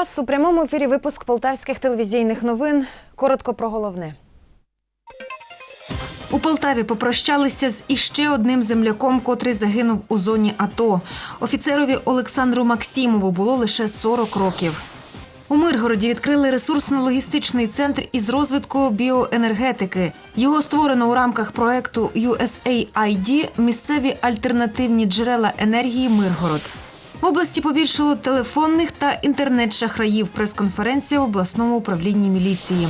Вас у прямому ефірі. Випуск полтавських телевізійних новин. Коротко про головне. У Полтаві попрощалися з іще одним земляком, котрий загинув у зоні АТО. Офіцерові Олександру Максимову було лише 40 років. У Миргороді відкрили ресурсно-логістичний центр із розвитку біоенергетики. Його створено у рамках проекту USAID Місцеві альтернативні джерела енергії Миргород. В області побільшало телефонних та інтернет-шахраїв. Прес-конференція в обласному управлінні міліції.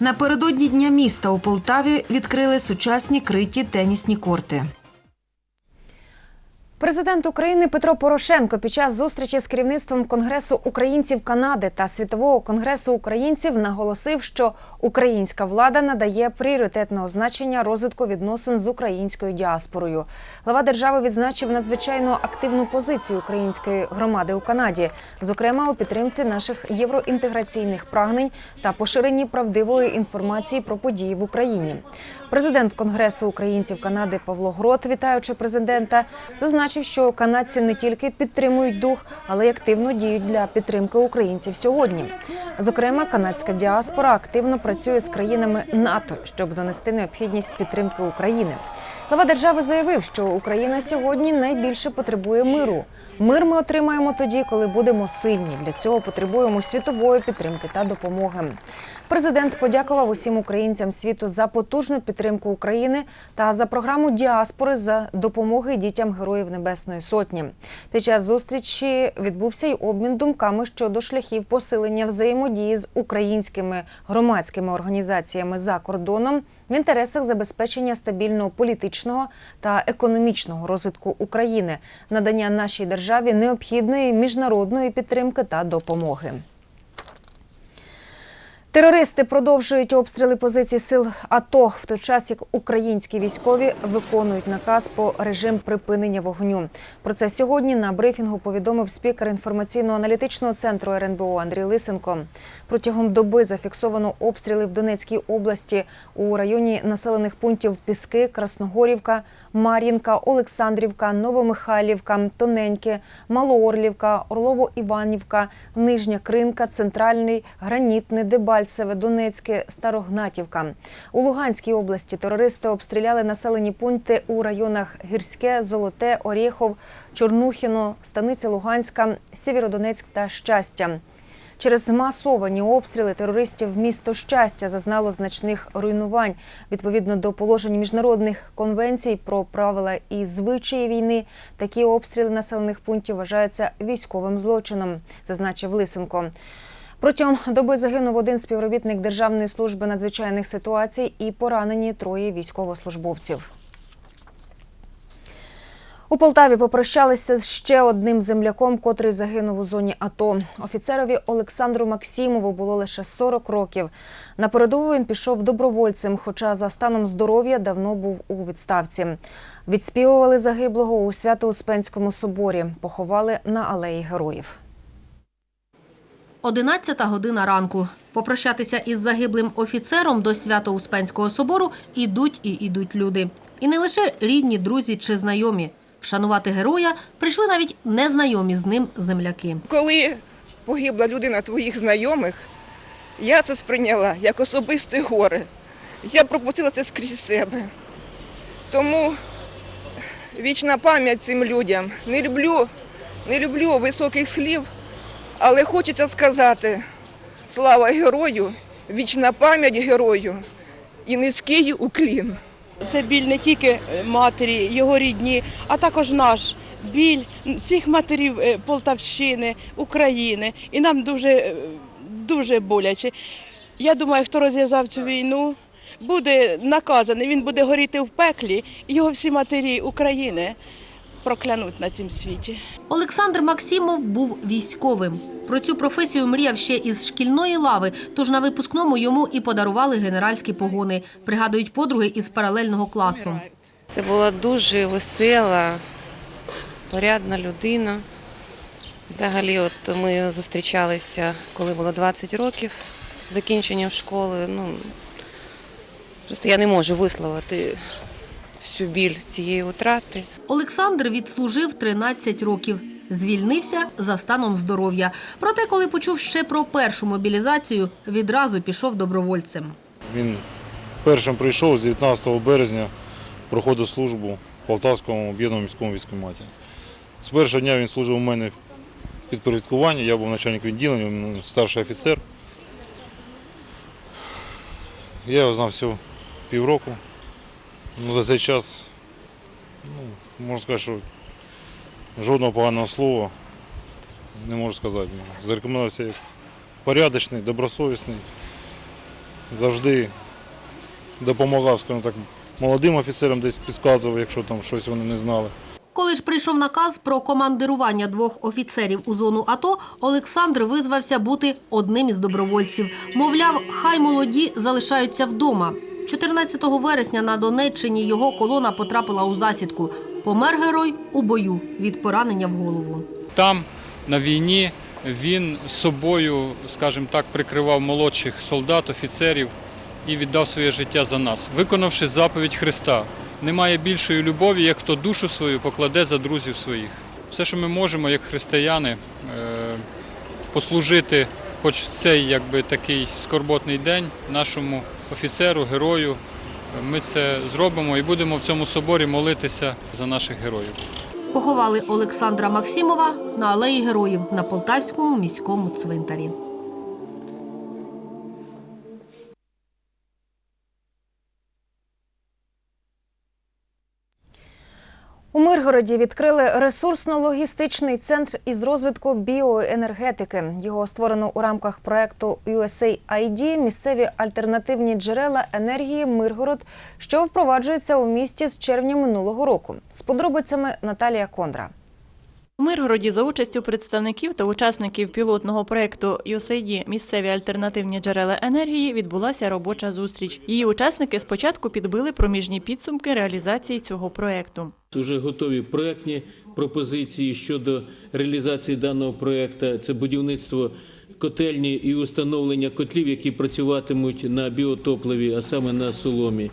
Напередодні дня міста у Полтаві відкрили сучасні криті тенісні корти. Президент України Петро Порошенко під час зустрічі з керівництвом Конгресу українців Канади та Світового конгресу українців наголосив, що українська влада надає пріоритетного значення розвитку відносин з українською діаспорою. Глава держави відзначив надзвичайно активну позицію української громади у Канаді, зокрема у підтримці наших євроінтеграційних прагнень та поширенні правдивої інформації про події в Україні. Президент Конгресу українців Канади Павло Грот, вітаючи президента, зазначив, що канадці не тільки підтримують дух, але й активно діють для підтримки українців сьогодні. Зокрема, канадська діаспора активно працює з країнами НАТО, щоб донести необхідність підтримки України. Глава держави заявив, що Україна сьогодні найбільше потребує миру. Мир ми отримаємо тоді, коли будемо сильні. Для цього потребуємо світової підтримки та допомоги. Президент подякував усім українцям світу за потужну підтримку України та за програму діаспори за допомоги дітям Героїв Небесної Сотні. Під час зустрічі відбувся й обмін думками щодо шляхів посилення взаємодії з українськими громадськими організаціями за кордоном в інтересах забезпечення стабільного політичного та економічного розвитку України, надання нашій державі необхідної міжнародної підтримки та допомоги. Терористи продовжують обстріли позицій сил АТО в той час, як українські військові виконують наказ по режим припинення вогню. Про це сьогодні на брифінгу повідомив спікер інформаційно-аналітичного центру РНБО Андрій Лисенко. Протягом доби зафіксовано обстріли в Донецькій області у районі населених пунктів Піски, Красногорівка, Мар'їнка, Олександрівка, Новомихайлівка, Тоненьке, Малоорлівка, Орлово-Іванівка, Нижня Кринка, Центральний, Гранітне, Дебальцеве, Донецьке, Старогнатівка. У Луганській області терористи обстріляли населені пункти у районах Гірське, Золоте, Орєхов, Чорнухіно, Станиця Луганська, Сєвєродонецьк та Щастя. Через масовані обстріли терористів місто щастя зазнало значних руйнувань. Відповідно до положень міжнародних конвенцій про правила і звичаї війни, такі обстріли населених пунктів вважаються військовим злочином, зазначив Лисенко. Протягом доби загинув один співробітник Державної служби надзвичайних ситуацій і поранені троє військовослужбовців. У Полтаві попрощалися з ще одним земляком, котрий загинув у зоні АТО. Офіцерові Олександру Максимову було лише 40 років. На передову він пішов добровольцем, хоча за станом здоров'я давно був у відставці. Відспівували загиблого у Свято-Успенському соборі, поховали на алеї героїв. 11 година ранку. Попрощатися із загиблим офіцером до Свято-Успенського собору ідуть і ідуть люди. І не лише рідні, друзі чи знайомі. Вшанувати героя прийшли навіть незнайомі з ним земляки. Коли погибла людина твоїх знайомих, я це сприйняла як особисте горе. Я пропустила це скрізь себе. Тому вічна пам'ять цим людям. Не люблю, не люблю високих слів, але хочеться сказати слава герою, вічна пам'ять герою і низький уклін. Це біль не тільки е, матері, його рідні, а також наш біль всіх матерів е, Полтавщини, України. І нам дуже, е, дуже боляче. Я думаю, хто розв'язав цю війну, буде наказаний, він буде горіти в пеклі, його всі матері України проклянуть на цім світі. Олександр Максимов був військовим. Про цю професію мріяв ще із шкільної лави, тож на випускному йому і подарували генеральські погони, пригадують подруги із паралельного класу. Це була дуже весела, порядна людина. Взагалі, от ми зустрічалися, коли було 20 років закінчення школи. Ну, просто я не можу висловити всю біль цієї утрати. Олександр відслужив 13 років. Звільнився за станом здоров'я. Проте, коли почув ще про першу мобілізацію, відразу пішов добровольцем. Він першим прийшов з 19 березня, проходив службу в Полтавському об'єднаному міському військкоматі. З першого дня він служив у мене в підпорядкуванні, я був начальник відділення, старший офіцер. Я його знав всього півроку. Ну, за цей час, ну, можна сказати, що жодного поганого слова не можу сказати. Зарекомендувався як порядочний, добросовісний завжди допомагав, скажімо так, молодим офіцерам десь підказував, якщо там щось вони не знали. Коли ж прийшов наказ про командирування двох офіцерів у зону АТО, Олександр визвався бути одним із добровольців. Мовляв, хай молоді залишаються вдома. 14 вересня на Донеччині його колона потрапила у засідку. Помер герой у бою від поранення в голову. Там, на війні, він собою, скажімо так, прикривав молодших солдат, офіцерів і віддав своє життя за нас, виконавши заповідь Христа. Немає більшої любові, як хто душу свою покладе за друзів своїх. Все, що ми можемо, як християни, е, послужити, хоч в цей якби такий скорботний день, нашому офіцеру, герою. Ми це зробимо і будемо в цьому соборі молитися за наших героїв. Поховали Олександра Максимова на алеї героїв на Полтавському міському цвинтарі. У Миргороді відкрили ресурсно-логістичний центр із розвитку біоенергетики. Його створено у рамках проекту USAID «Місцеві альтернативні джерела енергії Миргород, що впроваджується у місті з червня минулого року. З подробицями Наталія Кондра. У Миргороді за участю представників та учасників пілотного проекту USAID «Місцеві альтернативні джерела енергії» відбулася робоча зустріч. Її учасники спочатку підбили проміжні підсумки реалізації цього проекту. Уже готові проектні пропозиції щодо реалізації даного проекту. Це будівництво котельні і установлення котлів, які працюватимуть на біотопливі, а саме на соломі.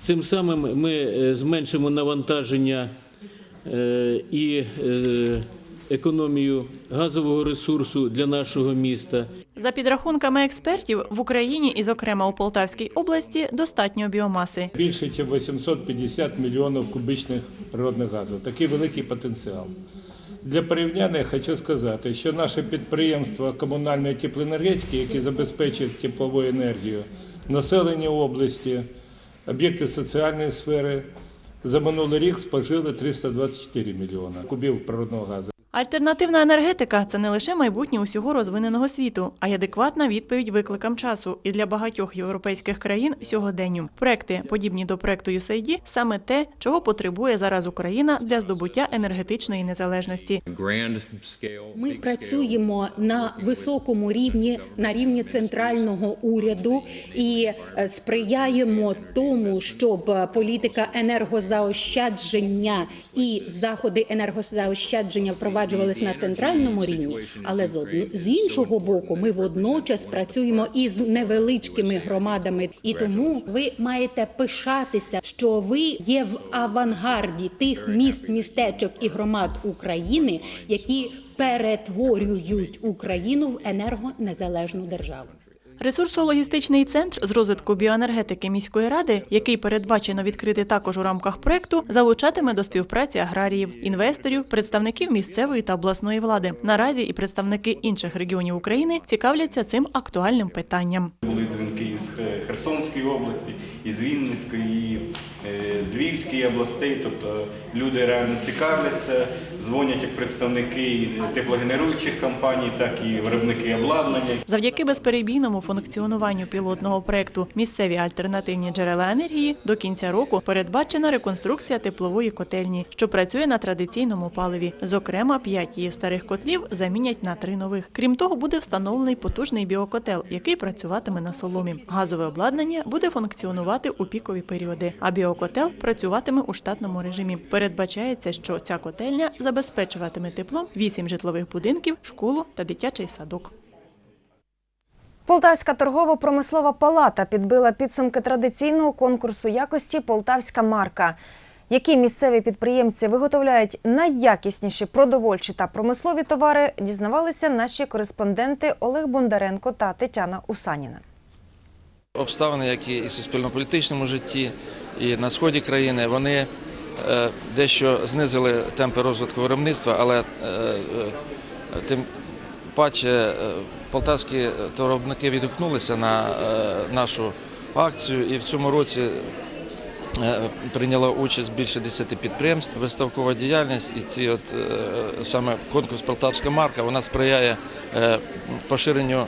Цим самим ми е, зменшимо навантаження і е, економію газового ресурсу для нашого міста. За підрахунками експертів, в Україні і, зокрема, у Полтавській області достатньо біомаси. більше, ніж 850 мільйонів кубічних природних газів. Такий великий потенціал. Для порівняння я хочу сказати, що наше підприємство комунальної теплоенергетики, які забезпечують теплову енергію, населення області, об'єкти соціальної сфери, за минулий рік спожили 324 мільйони кубів природного газу. Альтернативна енергетика це не лише майбутнє усього розвиненого світу, а й адекватна відповідь викликам часу і для багатьох європейських країн сьогоденню. Проекти, подібні до проекту USAID, саме те, чого потребує зараз Україна для здобуття енергетичної незалежності. Ми працюємо на високому рівні, на рівні центрального уряду і е, сприяємо тому, щоб е, політика енергозаощадження і заходи енергозаощадження впроваджувались на центральному рівні. Але з одну- з іншого боку, ми водночас працюємо із невеличкими громадами, і тому ви маєте пишатися, що ви є в авангарді тих міст, містечок і громад України, які перетворюють Україну в енергонезалежну державу. Ресурсо-логістичний центр з розвитку біоенергетики міської ради, який передбачено відкрити також у рамках проекту, залучатиме до співпраці аграріїв, інвесторів, представників місцевої та обласної влади. Наразі і представники інших регіонів України цікавляться цим актуальним питанням. Були дзвінки із е, Херсонської області, із Вінницької, е, з Львівської областей. Тобто люди реально цікавляться, дзвонять як представники теплогенеруючих компаній, так і виробники обладнання. Завдяки безперебійному функціонуванню пілотного проекту Місцеві альтернативні джерела енергії до кінця року передбачена реконструкція теплової котельні, що працює на традиційному паливі. Зокрема, п'ять її старих котлів замінять на три нових. Крім того, буде встановлений потужний біокотел, який працюватиме на соломі. Газове обладнання буде функціонувати у пікові періоди, а біокотел працюватиме у штатному режимі. Передбачається, що ця котельня забезпечуватиме теплом вісім житлових будинків, школу та дитячий садок. Полтавська торгово-промислова палата підбила підсумки традиційного конкурсу якості Полтавська марка. Які місцеві підприємці виготовляють найякісніші продовольчі та промислові товари, дізнавалися наші кореспонденти Олег Бондаренко та Тетяна Усаніна. Обставини, які і в суспільно-політичному житті, і на сході країни, вони дещо знизили темпи розвитку виробництва, але е, е, тим паче е, полтавські товаровиробники відгукнулися на е, нашу акцію і в цьому році е, прийняло участь більше 10 підприємств. Виставкова діяльність і ці от е, саме конкурс Полтавська марка вона сприяє е, поширенню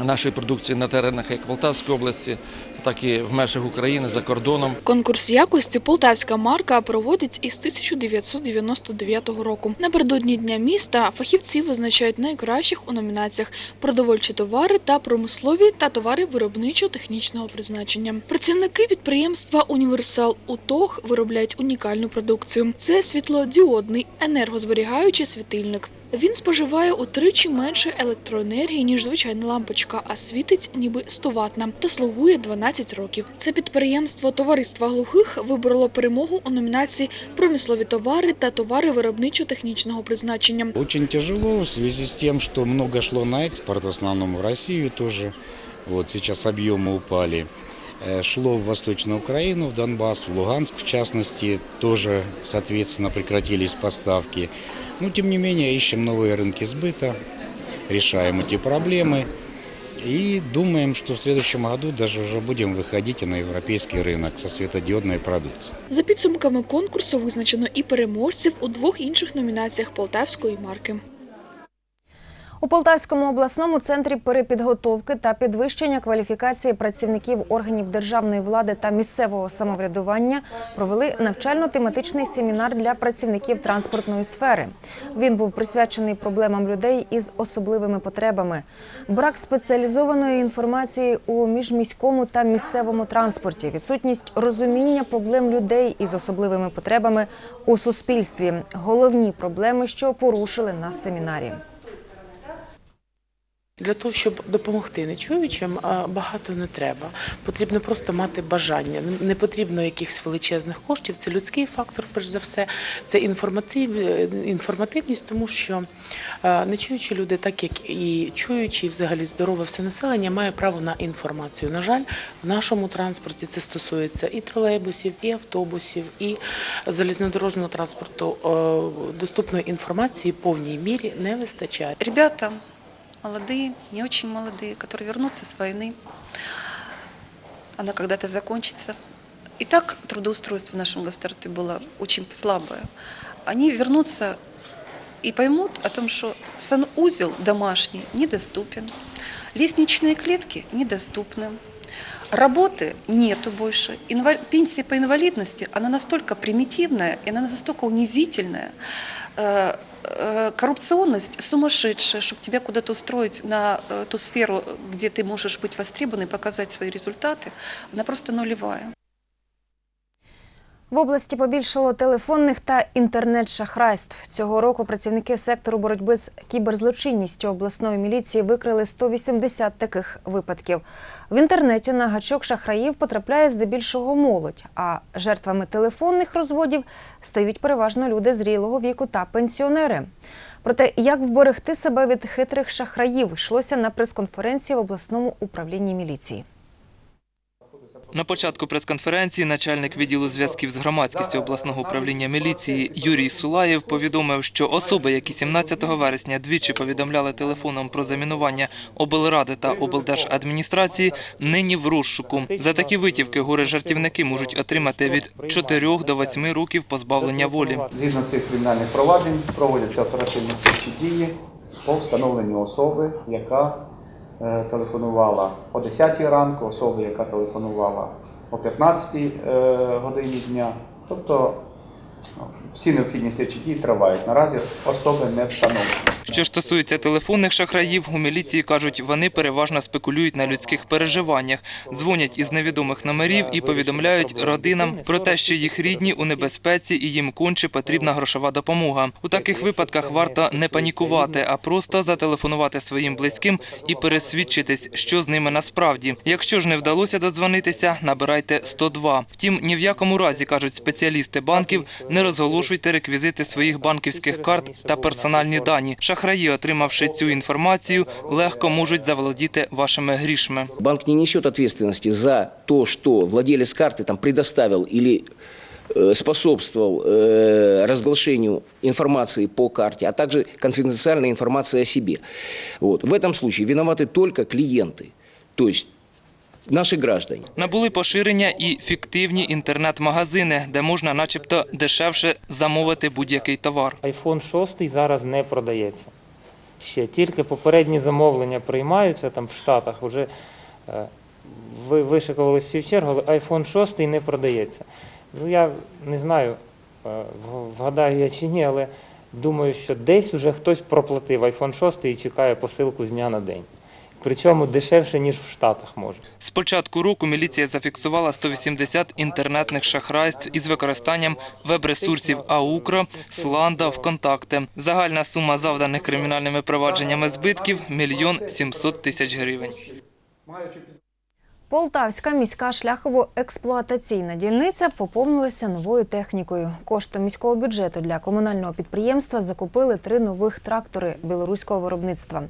нашої продукції на теренах як Полтавської області, так і в межах України за кордоном. Конкурс якості Полтавська марка проводить із 1999 року. Напередодні дня міста фахівці визначають найкращих у номінаціях продовольчі товари та промислові та товари виробничо-технічного призначення. Працівники підприємства Універсал УТОГ виробляють унікальну продукцію. Це світлодіодний енергозберігаючий світильник. Він споживає утричі менше електроенергії, ніж звичайна лампочка, а світить ніби 100 ватна та слугує 12 років. Це підприємство Товариства глухих вибороло перемогу у номінації Промислові товари та товари виробничо-технічного призначення. Очень тяжело в связи с тем, что много шло на экспорт, в основном в Россию тоже. Вот сейчас объемы упали. Э, Шло в Восточную Украину, в Донбасс, в Луганск в частности, тоже, соответственно, прекратились поставки. Но, тем не менее, ищем новые рынки сбыта, решаем эти проблемы. И думаем, что в следующем году даже уже будем выходить и на европейский рынок со светодиодной продукцией. За підсумками конкурсу визначено і переможців у двох інших номінаціях полтавської марки. У Полтавському обласному центрі перепідготовки та підвищення кваліфікації працівників органів державної влади та місцевого самоврядування провели навчально-тематичний семінар для працівників транспортної сфери. Він був присвячений проблемам людей із особливими потребами, брак спеціалізованої інформації у міжміському та місцевому транспорті, відсутність розуміння проблем людей із особливими потребами у суспільстві. Головні проблеми, що порушили на семінарі. Для того, щоб допомогти нечуючим, багато не треба. Потрібно просто мати бажання. Не- потрібно якихось величезних коштів. Це людський фактор, перш за все, це е, інформативність, тому що е, нечуючі люди, так як і чуючі, і взагалі здорове все населення, має право на інформацію. На жаль, в нашому транспорті це стосується і тролейбусів, і автобусів, і залізнодорожнього транспорту. Е, Доступної інформації повній мірі не вистачає. Ребята молодые, не очень молодые, которые вернутся с войны. Она когда-то закончится. И так трудоустройство в нашем государстве было очень слабое. Они вернутся и поймут о том, что санузел домашний недоступен, лестничные клетки недоступны, работы нету больше. Инва- Пенсия по инвалидности, она настолько примитивная, и она настолько унизительная, Э, э, коррупционность сумасшедшая, чтобы тебя куда-то устроить на э, ту сферу, где ты можешь быть востребован и показать свои результаты, она просто нулевая. В області побільшало телефонних та інтернет-шахрайств. Цього року працівники сектору боротьби з кіберзлочинністю обласної міліції викрили 180 таких випадків. В інтернеті на гачок шахраїв потрапляє здебільшого молодь, а жертвами телефонних розводів стають переважно люди зрілого віку та пенсіонери. Про те, як вберегти себе від хитрих шахраїв, йшлося на прес-конференції в обласному управлінні міліції. На початку прес-конференції начальник відділу зв'язків з громадськістю обласного управління міліції Юрій Сулаєв повідомив, що особи, які 17 вересня двічі повідомляли телефоном про замінування облради та облдержадміністрації, нині в розшуку. За такі витівки горе-жартівники можуть отримати від 4 до 8 років позбавлення волі. Згідно цих кримінальних проваджень проводяться оперативні слідчі дії по встановленню особи, яка телефонувала о 10 ранку, особа, яка телефонувала о 15 е, годині дня. Тобто ну, всі необхідні слідчі дії тривають. Наразі особи не встановлені. Що стосується телефонних шахраїв, у міліції кажуть, вони переважно спекулюють на людських переживаннях, дзвонять із невідомих номерів і повідомляють родинам про те, що їх рідні у небезпеці і їм конче потрібна грошова допомога. У таких випадках варто не панікувати, а просто зателефонувати своїм близьким і пересвідчитись, що з ними насправді. Якщо ж не вдалося додзвонитися, набирайте 102. Втім, ні в якому разі кажуть спеціалісти банків, не розголошуйте реквізити своїх банківських карт та персональні дані. Шахраї, отримавши цю інформацію, легко можуть заволодіти вашими грішми. Банк не несет ответственности за то, что владелец карты там предоставил или э, способствовал э, разглашению информации по карте, а также конфиденциальной информации о себе. Вот. В этом случае виноваты только клиенты, то есть наши граждане. Набули поширення і фіктивні інтернет-магазини, де можна начебто дешевше замовити будь-який товар. iPhone 6 зараз не продається. Ще тільки попередні замовлення приймаються там в Штатах. Вже е, ви вишикувалися всі в чергу, але iPhone 6 не продається. Ну я не знаю, е, вгадаю я чи ні, але думаю, що десь вже хтось проплатив iPhone 6 і чекає посилку з дня на день. Причому дешевше, ніж в Штатах може. З початку року міліція зафіксувала 180 інтернетних шахрайств із використанням веб-ресурсів АУКРА, Сланда, ВКонтакте. Загальна сума завданих кримінальними провадженнями збитків – мільйон 700 тисяч гривень. Полтавська міська шляхово-експлуатаційна дільниця поповнилася новою технікою. Коштом міського бюджету для комунального підприємства закупили три нових трактори білоруського виробництва.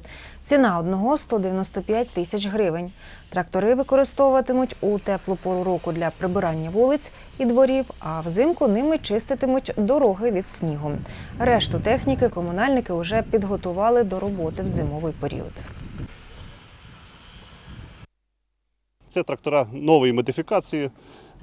Ціна одного 195 тисяч гривень. Трактори використовуватимуть у теплу пору року для прибирання вулиць і дворів, а взимку ними чиститимуть дороги від снігу. Решту техніки комунальники вже підготували до роботи в зимовий період. Це трактора нової модифікації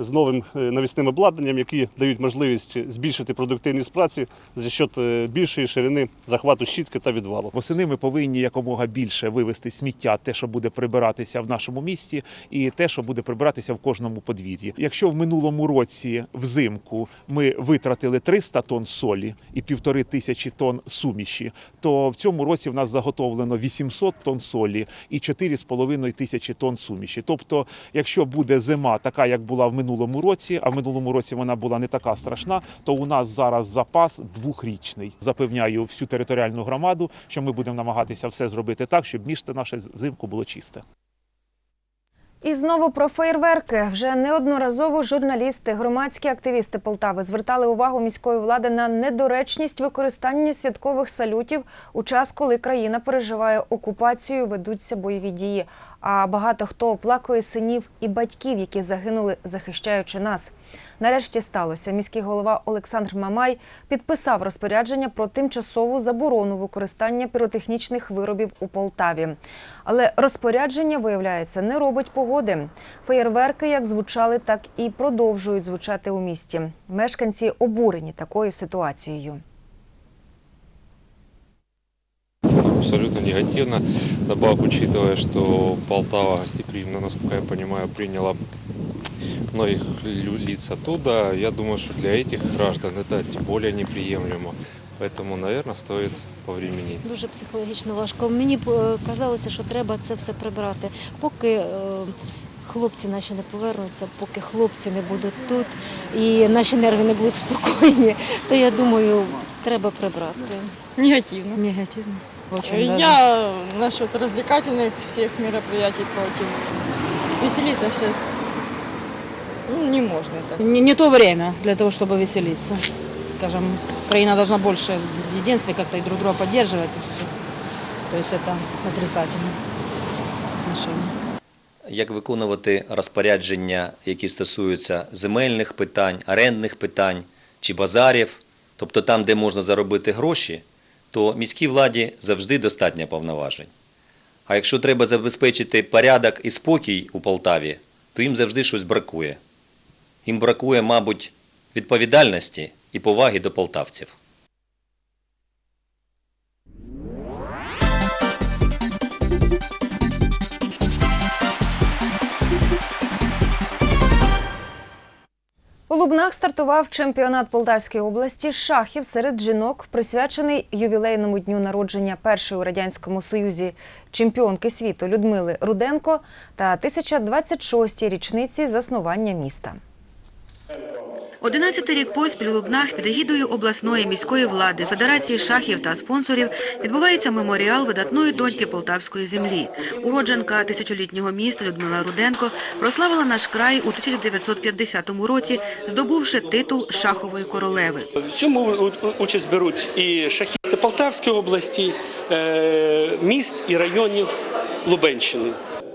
з новим е, навісним обладнанням, які дають можливість збільшити продуктивність праці за счет е, більшої ширини захвату щітки та відвалу. Восени ми повинні якомога більше вивести сміття, те, що буде прибиратися в нашому місті, і те, що буде прибиратися в кожному подвір'ї. Якщо в минулому році взимку ми витратили 300 тонн солі і півтори тисячі тонн суміші, то в цьому році в нас заготовлено 800 тонн солі і 4,5 тисячі тонн суміші. Тобто, якщо буде зима така, як була в минулому році, а в минулому році вона була не така страшна, то у нас зараз запас двохрічний. Запевняю всю територіальну громаду, що ми будемо намагатися все зробити так, щоб місто наше взимку було чисте. І знову про феєрверки. Вже неодноразово журналісти, громадські активісти Полтави звертали увагу міської влади на недоречність використання святкових салютів у час, коли країна переживає окупацію, ведуться бойові дії. А багато хто оплакує синів і батьків, які загинули, захищаючи нас. Нарешті сталося. Міський голова Олександр Мамай підписав розпорядження про тимчасову заборону використання піротехнічних виробів у Полтаві. Але розпорядження, виявляється, не робить погоди. Феєрверки як звучали, так і продовжують звучати у місті. Мешканці обурені такою ситуацією. абсолютно негативно. Добавок, учитывая, что Полтава гостеприимно, насколько я понимаю, приняла многих лю- лиц оттуда, я думаю, что для этих граждан это тем более неприемлемо. Поэтому, наверное, стоит повременить. Дуже психологічно важко. Мені б, е, казалося, що треба це все прибрати. Поки е, хлопці наші не повернуться, поки хлопці не будуть тут і наші нерви не будуть спокійні, то я думаю, треба прибрати. Негативно. Негативно. Очень даже. Я насчет развлекательных всех мероприятий против. Веселиться сейчас ну, не можно так. Не, не то время для того, чтобы веселиться. Скажем, Украина должна больше в единстве как-то и друг друга поддерживать и все. То есть это отрицательное отношение. як виконувати розпорядження, які стосуються земельних питань, орендних питань чи базарів, тобто там, де можна заробити гроші, то міській владі завжди достатньо повноважень. А якщо треба забезпечити порядок і спокій у Полтаві, то їм завжди щось бракує. Їм бракує, мабуть, відповідальності і поваги до полтавців. У Лубнах стартував чемпіонат Полтавської області шахів серед жінок, присвячений ювілейному дню народження першої у радянському союзі чемпіонки світу Людмили Руденко та 1026-й річниці заснування міста. Одинадцятий рік поспіль у Лубнах під егідою обласної міської влади, Федерації шахів та спонсорів відбувається меморіал видатної доньки полтавської землі. Уродженка тисячолітнього міста Людмила Руденко прославила наш край у 1950 році, здобувши титул шахової королеви. В цьому участь беруть і шахісти Полтавської області, е, міст і районів Лубенщини.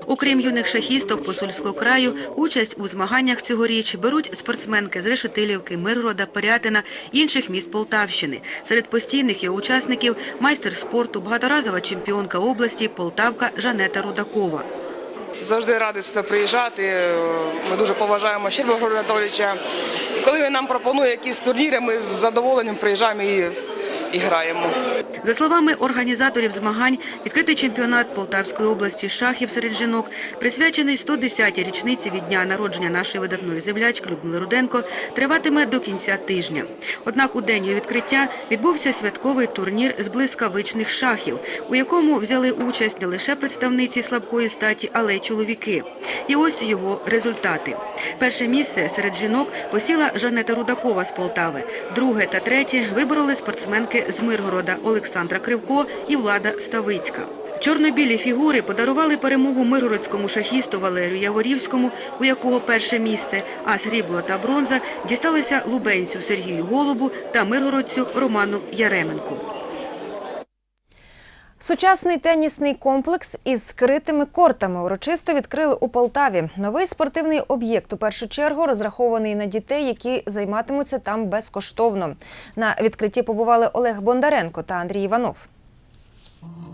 Окрім юних шахісток Посульського краю, участь у змаганнях цьогоріч беруть спортсменки з Решетилівки, Миргорода, Порятина, інших міст Полтавщини. Серед постійних є учасників майстер спорту, багаторазова чемпіонка області, полтавка Жанета Рудакова. Завжди раді сюди приїжджати. Ми дуже поважаємо Щерба Анатолійовича. Коли він нам пропонує якісь турніри, ми з задоволенням приїжджаємо і, і граємо. За словами організаторів змагань, відкритий чемпіонат Полтавської області шахів серед жінок присвячений 110-й річниці від дня народження нашої видатної землячки Людмили Руденко, триватиме до кінця тижня. Однак у день її відкриття відбувся святковий турнір з блискавичних шахів, у якому взяли участь не лише представниці слабкої статі, але й чоловіки. І ось його результати. Перше місце серед жінок посіла Жанета Рудакова з Полтави. Друге та третє вибороли спортсменки з Миргорода Олександра Кривко і Влада Ставицька. Чорно-білі фігури подарували перемогу миргородському шахісту Валерію Яворівському, у якого перше місце, а срібло та бронза дісталися лубенцю Сергію Голубу та миргородцю Роману Яременку. Сучасний тенісний комплекс із скритими кортами урочисто відкрили у Полтаві. Новий спортивний об'єкт у першу чергу розрахований на дітей, які займатимуться там безкоштовно. На відкритті побували Олег Бондаренко та Андрій Іванов.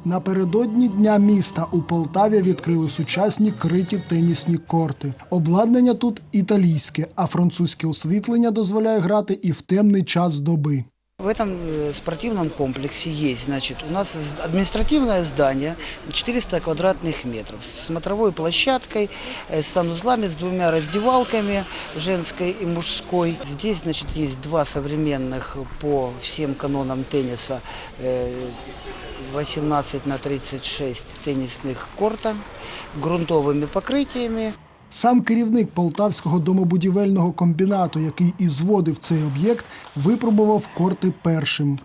Напередодні дня міста у Полтаві відкрили сучасні криті тенісні корти. Обладнання тут італійське, а французьке освітлення дозволяє грати і в темний час доби. В этом э, спортивном комплексе есть, значит, у нас з- административное здание 400 квадратных метров с смотровой площадкой, э, с санузлами, с двумя раздевалками, женской и мужской. Здесь, значит, есть два современных по всем канонам тенниса э, 18 на 36 теннисных корта, грунтовыми покрытиями. Сам керівник полтавського домобудівельного комбінату, який і зводив цей об'єкт, випробував корти першим.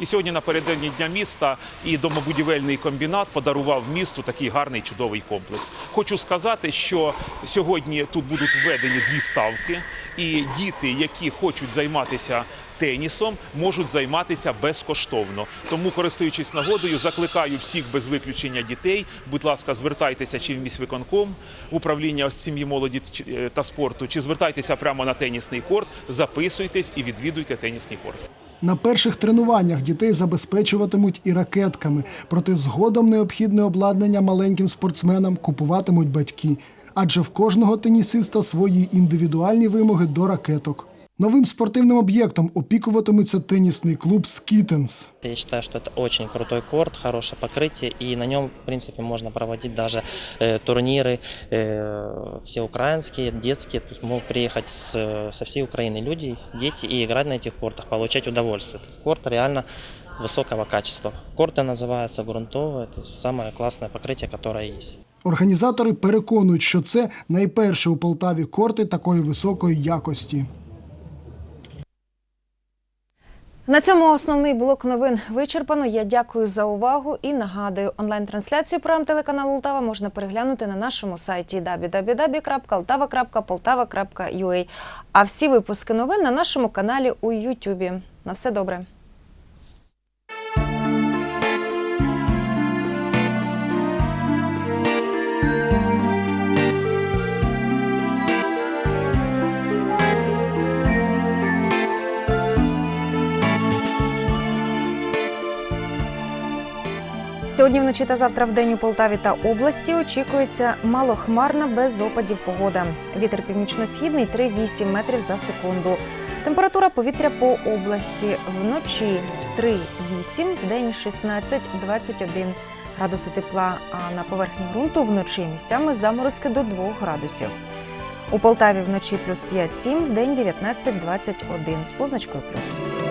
І сьогодні напередодні дня міста і домобудівельний комбінат подарував місту такий гарний чудовий комплекс. Хочу сказати, що сьогодні тут будуть введені дві ставки, і діти, які хочуть займатися тенісом, можуть займатися безкоштовно. Тому, користуючись нагодою, закликаю всіх без виключення дітей. Будь ласка, звертайтеся чи в міськвиконком в управління сім'ї молоді е, та спорту, чи звертайтеся прямо на тенісний корт, записуйтесь і відвідуйте тенісні корти. На перших тренуваннях дітей забезпечуватимуть і ракетками, проте згодом необхідне обладнання маленьким спортсменам купуватимуть батьки, адже в кожного тенісиста свої індивідуальні вимоги до ракеток. Новим спортивним об'єктом опікуватиметься тенісний клуб Скітенс. Я считаю, что это очень крутой корт, хорошее покрытие, и на нем, в принципе, можно проводить даже э, турниры э, все украинские, детские. То есть могут приехать с, со всей Украины люди, дети, и играть на этих кортах, получать удовольствие. Этот корт реально высокого качества. Корты называются грунтовые, то есть самое классное покрытие, которое есть. Організатори переконують, що це найперші у Полтаві корти такої високої якості. На цьому основний блок новин вичерпано. Я дякую за увагу і нагадую, онлайн-трансляцію програм телеканалу Лтава можна переглянути на нашому сайті www.ltava.poltava.ua. А всі випуски новин на нашому каналі у Ютубі. На все добре. Сьогодні вночі та завтра в день у Полтаві та області очікується малохмарна без опадів погода. Вітер північно-східний 3,8 метрів за секунду. Температура повітря по області вночі 3,8, в день 16-21 градуси тепла, а на поверхні ґрунту вночі місцями заморозки до 2 градусів. У Полтаві вночі плюс 5-7, вдень 19-21 з позначкою плюс.